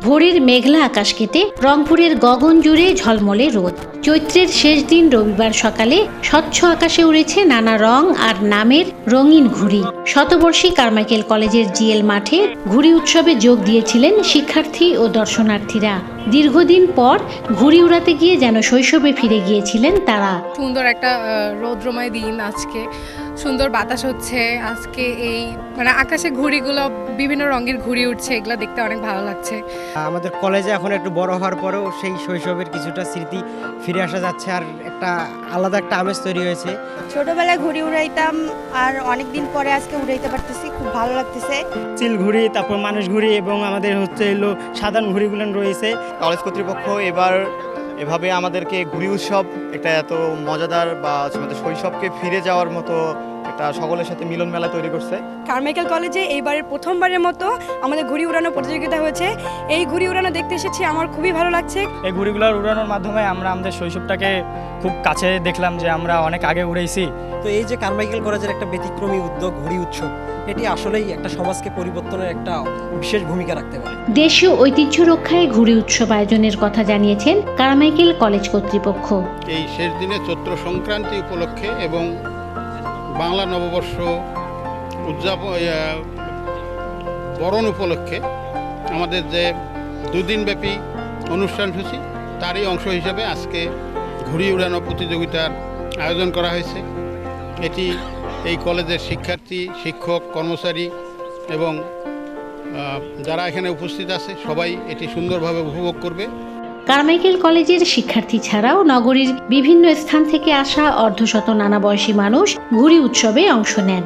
ভোরের মেঘলা আকাশ কেটে রংপুরের গগন জুড়ে ঝলমলে রোদ। চৈত্রের শেষ দিন রবিবার সকালে স্বচ্ছ আকাশে উড়েছে নানা রং আর নামের রঙিন ঘুড়ি। শতবর্ষী কারমাইকেল কলেজের জিএল মাঠে ঘুড়ি উৎসবে যোগ দিয়েছিলেন শিক্ষার্থী ও দর্শনার্থীরা। দীর্ঘদিন পর ঘুড়ি উড়াতে গিয়ে যেন শৈশবে ফিরে গিয়েছিলেন তারা। সুন্দর একটা রৌদ্রময় দিন আজকে। সুন্দর বাতাস হচ্ছে। আজকে এই মানে আকাশে ঘুড়িগুলো বিভিন্ন রঙের ঘুড়ি উঠছে এগুলো দেখতে অনেক ভালো লাগছে। আমাদের কলেজে এখন একটু বড় হওয়ার পরেও সেই শৈশবের কিছুটা স্মৃতি ফিরে আসা যাচ্ছে আর একটা আলাদা একটা আমেজ তৈরি হয়েছে। ছোটবেলায় ঘুড়ি উড়াইতাম আর অনেক দিন পরে আজকে উড়াইতে পারতেছি খুব ভালো লাগতেছে। চিল ঘুড়ি তারপর মানুষ ঘুড়ি এবং আমাদের হচ্ছে এলো সাধারণ ঘুড়িগুলো রয়েছে। কলেজ কর্তৃপক্ষ এবার এভাবে আমাদেরকে গুড়ি উৎসব এটা এত মজাদার বা আমাদের শৈশবকে ফিরে যাওয়ার মতো একটা সকলের সাথে মিলন মেলা তৈরি করছে। কারমাইকেল কলেজে এইবারের প্রথমবারের মতো আমাদের ঘুড়ি উড়ানো প্রতিযোগিতা হয়েছে। এই ঘুড়ি উড়ানো দেখতে এসেছি আমার খুবই ভালো লাগছে। এই ঘুড়িগুলোর উড়ানোর মাধ্যমে আমরা আমাদের শৈশবটাকে খুব কাছে দেখলাম যে আমরা অনেক আগে উড়েছি। তো এই যে কারমাইকেল কলেজের একটা ব্যতিক্রমী উদ্যোগ ঘুড়ি উৎসব এটি আসলেই একটা সমাজকে পরিবর্তনের একটা বিশেষ ভূমিকা রাখতে পারে। দেশীয় ঐতিহ্য রক্ষায় ঘুড়ি উৎসব আয়োজনের কথা জানিয়েছেন কারমাইকেল কলেজ কর্তৃপক্ষ। এই শেষ দিনে চৈত্র সংক্রান্তি উপলক্ষে এবং বাংলা নববর্ষ উদযাপন বরণ উপলক্ষে আমাদের যে দুদিনব্যাপী অনুষ্ঠান সূচি তারই অংশ হিসেবে আজকে ঘুড়ি উড়ানো প্রতিযোগিতার আয়োজন করা হয়েছে। এটি এই কলেজের শিক্ষার্থী, শিক্ষক, কর্মচারী এবং যারা এখানে উপস্থিত আছে, সবাই এটি সুন্দরভাবে উপভোগ করবে। কারমাইকেল কলেজের শিক্ষার্থী ছাড়াও নগরীর বিভিন্ন স্থান থেকে আসা অর্ধশত নানা বয়সী মানুষ ঘুরি উৎসবে অংশ নেন।